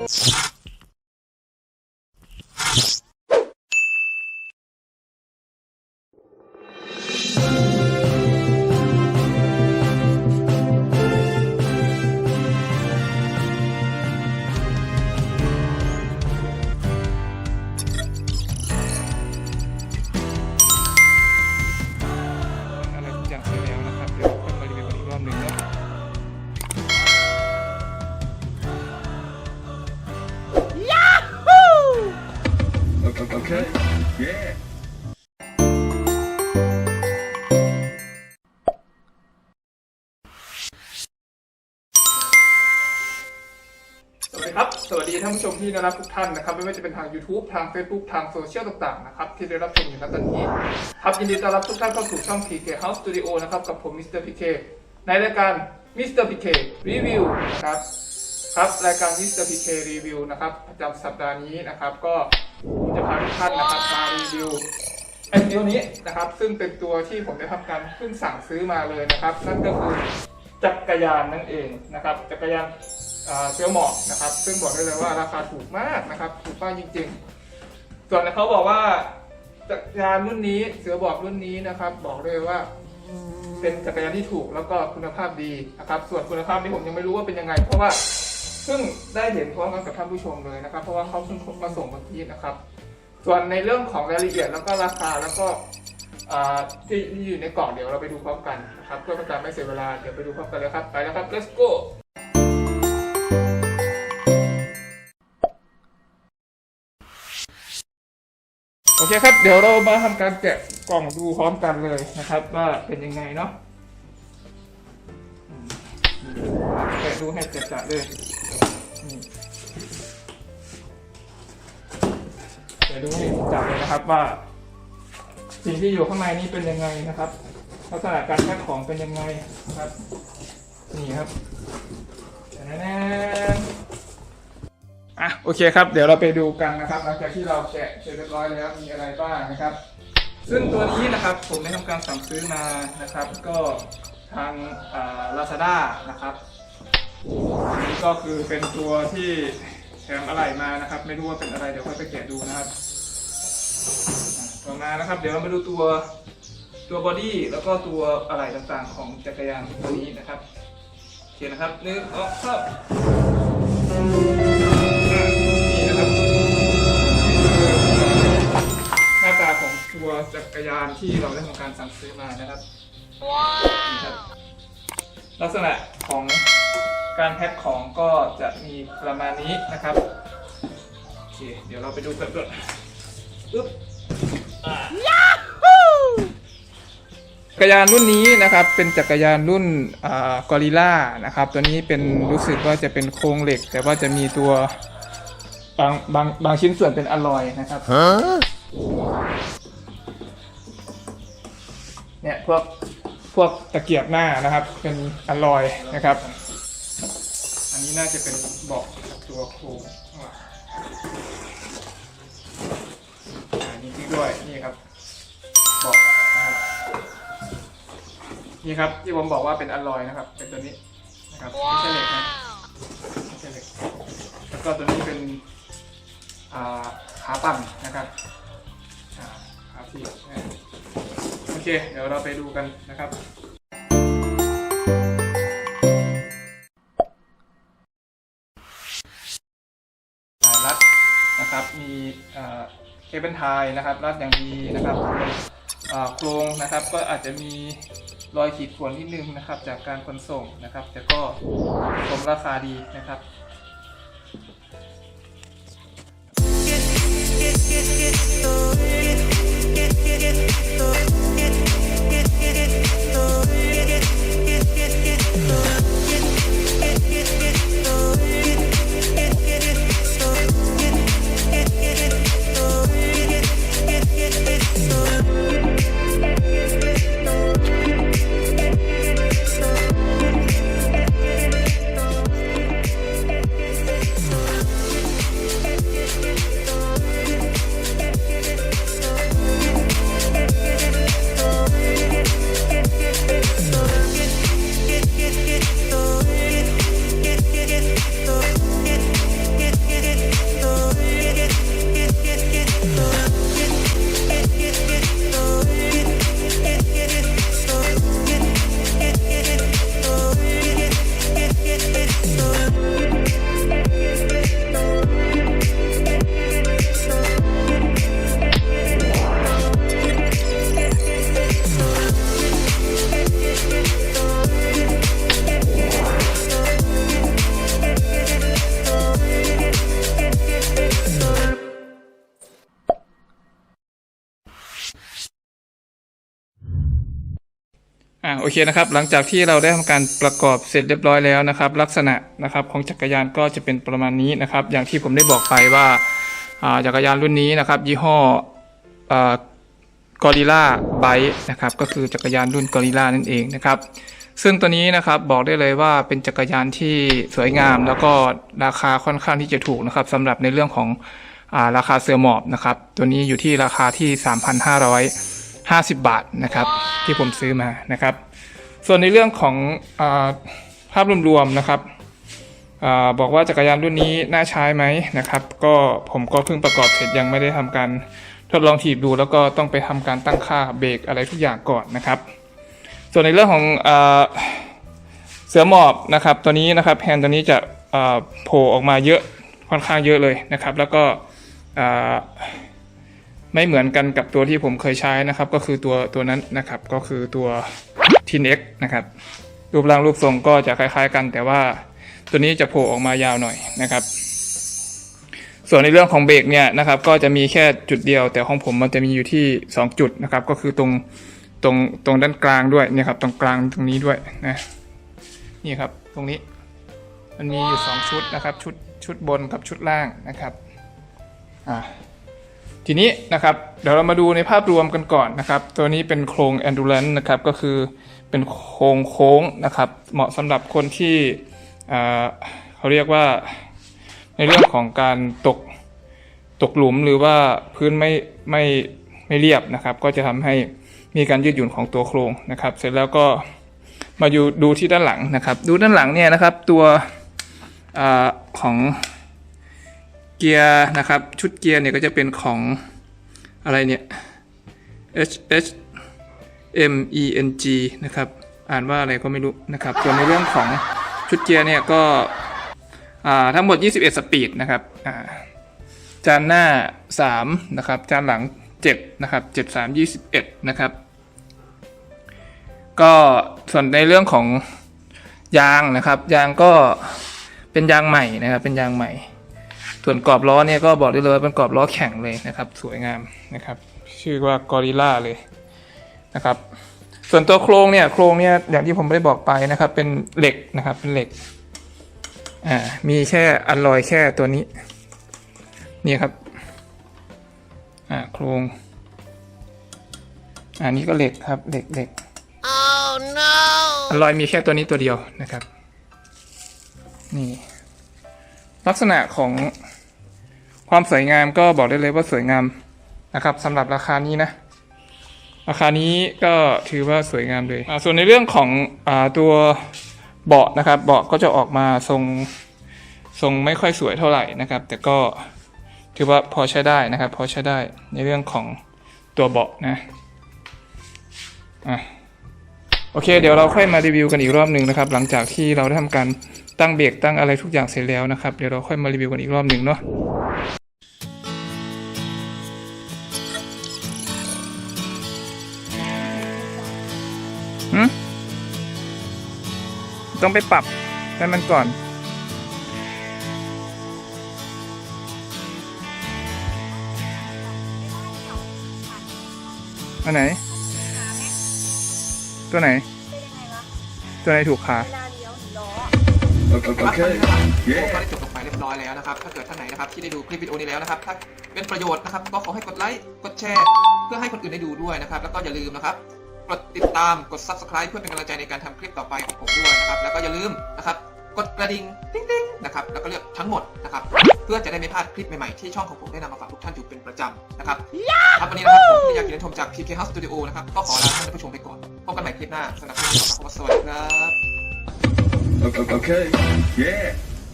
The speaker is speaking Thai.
อ สวัสดีท่านผู้ชมที่น่ารักทุกท่านนะครับ ไม่ว่าจะเป็นทาง YouTube ทาง Facebook ทางโซเชียลต่างๆนะครับที่ได้รับชมอยู่ณตอนนี้ครับยินดีต้อนรับทุกท่านเข้าสู่ช่อง PK House Studio นะครับกับผมมิสเตอร์พีเคในรายการมิสเตอร์พีเครีวิวนะครับครับรายการมิสเตอร์พีเครีวิวนะครับประจำสัปดาห์นี้นะครับก็ผมจะพาทุกท่านนะครับมารีวิวไอ้ตัวนี้นะครับซึ่งเป็นตัวที่ผมได้ทำการเพิ่งสั่งซื้อมาเลยนะครับ นั่นก็คือจักรยานนั่นเองนะครับจักรยาน เซลหมอกนะครับ ซึ่งบอกได้เลยว่าราคาถูกมากนะครับ ถูกมากจริง ๆ ส่วนเขาบอกว่าจักรยานรุ่นนี้เสือบอกรุ่นนี้นะครับ บอกเลยว่า เป็นจักรยานที่ถูกแล้วก็คุณภาพดีนะครับ ส่วนคุณภาพนี่ผมยังไม่รู้ว่าเป็นยังไง เพราะว่าเพิ่งได้เห็นพร้อมกันกับท่านผู้ชมเลยนะครับ เพราะว่าเขาเพิ่งมาส่งเมื่อกี้นะครับ ส่วนในเรื่องของรายละเอียดแล้วก็ราคาแล้วก็ที่อยู่ในกล่องเดี๋ยวเราไปดูพร้อมกันนะครับเพื่อป็นการไม่เสียเวลาเดี๋ยวไปดูพร้อมกันเลยครับไปแล้วครับ let's go เคครับ เดี๋ยวเรามาทำการแกะกล่องดูพร้อมกันเลยนะครับ ว่าเป็นยังไงเนาะแกะดูให้จัดๆเลยแกะดูให้จัดเลยนะครับว่า สิ่งที่อยู่ข้างในนี้เป็นยังไงนะครับลักษณะการแพ็คของเป็นยังไงนะครับ นี่ครับแน่อ่ เคครับ เดี๋ยวเราไปดูกันนะครับหลังจากที่เราแกะเสร็จเรียบร้อยแล้วมีอะไรบ้างนะครับ ซึ่งตัวนี้นะครับผมได้ทำการสั่งซื้อมานะครับ ก็ทางลาซาด้านะครับนนี้ก็คือเป็นตัวที่แถมอะไรมานะครับ ไม่รู้ว่าเป็นอะไรเดี๋ยวค่อยไปแกะดูนะครับต่อมานะครับ เดี๋ยวเรามาดูตัวตัวบอดี้แล้วก็ตัวอะไรต่างๆ ของจักรยานตัวนี้นะครับโอเคนะครับนึ่งสองสาม จักรยานที่เราได้ทำการสั่งซื้อมานะครับนี่ครับ ลักษณะของการแพ็คของก็จะมีประมาณนี้นะครับโอเคเดี๋ยวเราไปดูกันก่อนปึ๊บจักรยานรุ่นนี้นะครับเป็นจักรยานรุ่นกอริล่านะครับ ตัวนี้เป็นรู้สึกว่าจะเป็นโครงเหล็ก แต่ว่าจะมีตัวบางบางบางชิ้นส่วนเป็นอลลอยนะครับเนี่ยพ วกพวกตะเกียบหน้านะครับ เป็นอลอยนะครับ อันนี้น่าจะเป็นเบาะตัวโครงข้างหลังอ่านี่ที่ด้วยนี่ครับเบาะนี่ครับที่ผมบอกว่าเป็นอลลอยนะครับ เป็นตัวนี้นะครับไม่ใช่เหล็กนะไม่ใช่เหล็กแล้วก็ตัวนี้เป็น เคเดี๋ยวเราไปดูกันนะครับสายรัดนะครับ มีอ่าเคเบิลไทยนะครับ รัดอย่างดีนะครับอ่าโครงนะครับก็อาจจะมีรอยขีดข่วนนิดนึงนะครับ จากการขนส่งนะครับ แต่ก็สมราคาดีนะครับโอ่าโอเคนะครับ หลังจากที่เราได้ทำการประกอบเสร็จเรียบร้อยแล้วนะครับ ลักษณะนะครับของจักรยานก็จะเป็นประมาณนี้นะครับ อย่างที่ผมได้บอกไปว่าอ่าจักรยานรุ่นนี้นะครับ ยี่ห้ออ่ากอริล่าไบนะครับก็คือจักรยานรุ่นกอริล่านั่นเองนะครับ ซึ่งตัวนี้นะครับบอกได้เลยว่าเป็นจักรยานที่สวยงาม แล้วก็ราคาค่อนข้างที่จะถูกนะครับสำหรับในเรื่องของอาราคาเสือหมอบนะครับ ตัวนี้อยู่ที่ราคาที่ 3,550 บาทนะครับ ที่ผมซื้อมานะครับ ส่วนในเรื่องของอาภาพรวมๆนะครับอาบอกว่าจักรยานรุ่นนี้น่าใช้ไหมนะครับ ก็ผมก็เพิ่งประกอบเสร็จยังไม่ได้ทำการทดลองถีบดู แล้วก็ต้องไปทำการตั้งค่าเบรกอะไรทุกอย่างก่อนนะครับ ส่วนในเรื่องของอาเสือหมอบนะครับ ตัวนี้นะครับแฮนด์ตัวนี้จะอ่าโผล่ออกมาเยอะค่อนข้างเยอะเลยนะครับ แล้วก็อ่า ไม่เหมือนกันกับตัวที่ผมเคยใช้นะครับ ก็คือตัวตัวนั้นนะครับ ก็คือตัว t n x นะครับ รูปร่างรูปทรงก็จะคล้าย ๆ กัน แต่ว่าตัวนี้จะโผล่ออกมายาวหน่อยนะครับ ส่วนในเรื่องของเบรกเนี่ยนะครับ ก็จะมีแค่จุดเดียว แต่ของผมมันจะมีอยู่ที่ 2 จุดนะครับ ก็คือตรงตรงตรงด้านกลางด้วยเนี่ยครับ ตรงกลางตรงนี้ด้วยนะนี่ครับตรงนี้ มันมีอยู่ 2 ชุดนะครับ ชุดชุดบนกับชุดล่างนะครับ อ่า ทีนี้นะครับเดี๋ยวเรามาดูในภาพรวมกันก่อนนะครับ ตัวนี้เป็นโครง endurance นะครับก็คือเป็นโครงโค้งนะครับ เหมาะสำหรับคนที่เขาเรียกว่าในเรื่องของการตกตกหลุมหรือว่าพื้นไม่ไม่ไม่เรียบนะครับ ก็จะทำให้มีการยืดหยุ่นของตัวโครงนะครับ เสร็จแล้วก็มาอยู่ดูที่ด้านหลังนะครับ ดูด้านหลังเนี่ยนะครับ ตัวอของ เกียร์นะครับ ชุดเกียร์เนี่ยก็จะเป็นของอะไรเนี่ย H H M E N G นะครับ อ่านว่าอะไรก็ไม่รู้นะครับ ส่วนในเรื่องของชุดเกียร์เนี่ยก็อ่าทั้งหมด 21 สปีดนะครับอ่าจานหน้า 3 นะครับ จานหลัง 7 นะครับ 7 3 21 นะครับ ก็ส่วนในเรื่องของยางนะครับ ยางก็เป็นยางใหม่นะครับ เป็นยางใหม่ ส่วนกรอบล้อเนี่ยก็บอกได้เลยว่าเป็นกรอบล้อแข็งเลยนะครับ สวยงามนะครับ ชื่อว่ากอริล่าเลยนะครับ ส่วนตัวโครงเนี่ยโครงเนี่ยอย่างที่ผมได้บอกไปนะครับ เป็นเหล็กนะครับ เป็นเหล็กอ่ามีแค่อันลอยแค่ตัวนี้ นี่ครับอ่าโครงอ่านี่ก็เหล็กครับเหล็กเหล็ก Oh no! อันลอยมีแค่ตัวนี้ตัวเดียวนะครับ นี่ ลักษณะของความสวยงามก็บอกได้เลยว่าสวยงามนะครับสำหรับราคานี้นะ ราคานี้ก็ถือว่าสวยงามเลยส่วนในเรื่องของอตัวเบาะนะครับ เบาะก็จะออกมาทรงทรงไม่ค่อยสวยเท่าไหร่นะครับ แต่ก็ถือว่าพอใช้ได้นะครับ พอใช้ได้ในเรื่องของตัวเบาะนะอะโอเค เดี๋ยวเราค่อยมารีวิวกันอีกรอบหนึ่งนะครับ หลังจากที่เราได้ทำการ ตั้งเบรกตั้งอะไรทุกอย่างเสร็จแล้วนะครับ เดี๋ยวเราค่อยมารีวิวกันอีกรอบหนึ่งเนาะต้องไปปรับให้มันก่อน อันไหน ตัวไหน ตัวไหนถูกขา Okay. ครับตอน okay. นี้นะครับผมก็ Yeah. ได้จบลงไปเรียบร้อยแล้วนะครับ ถ้าเกิดท่านไหนนะครับที่ได้ดูคลิปวิดีโอนี้แล้วนะครับ ถ้าเป็นประโยชน์นะครับ ก็ขอให้กดไลค์ กดแชร์ เพื่อให้คนอื่นได้ดูด้วยนะครับ แล้วก็อย่าลืมนะครับ กดติดตาม กด subscribe เพื่อเป็นกำลังใจในการทำคลิปต่อไปของผมด้วยนะครับ แล้วก็อย่าลืมนะครับ กดกระดิ่งติ๊งติ๊งนะครับ แล้วก็เลือกทั้งหมดนะครับ เพื่อจะได้ไม่พลาดคลิปใหม่ๆที่ช่องของผมได้นำมาฝากทุกท่านอยู่เป็นประจำนะครับครับวันนี้นะครับผมที่อยากกินชมจาก PK House Studio นะครับ ก็ขอลาท่านผู้ชมไปก่อน พบกันใหม่คลิปหน้าสำหรับคลิปนี้ขอสวัสดีครับ Okay. Okay. Yeah.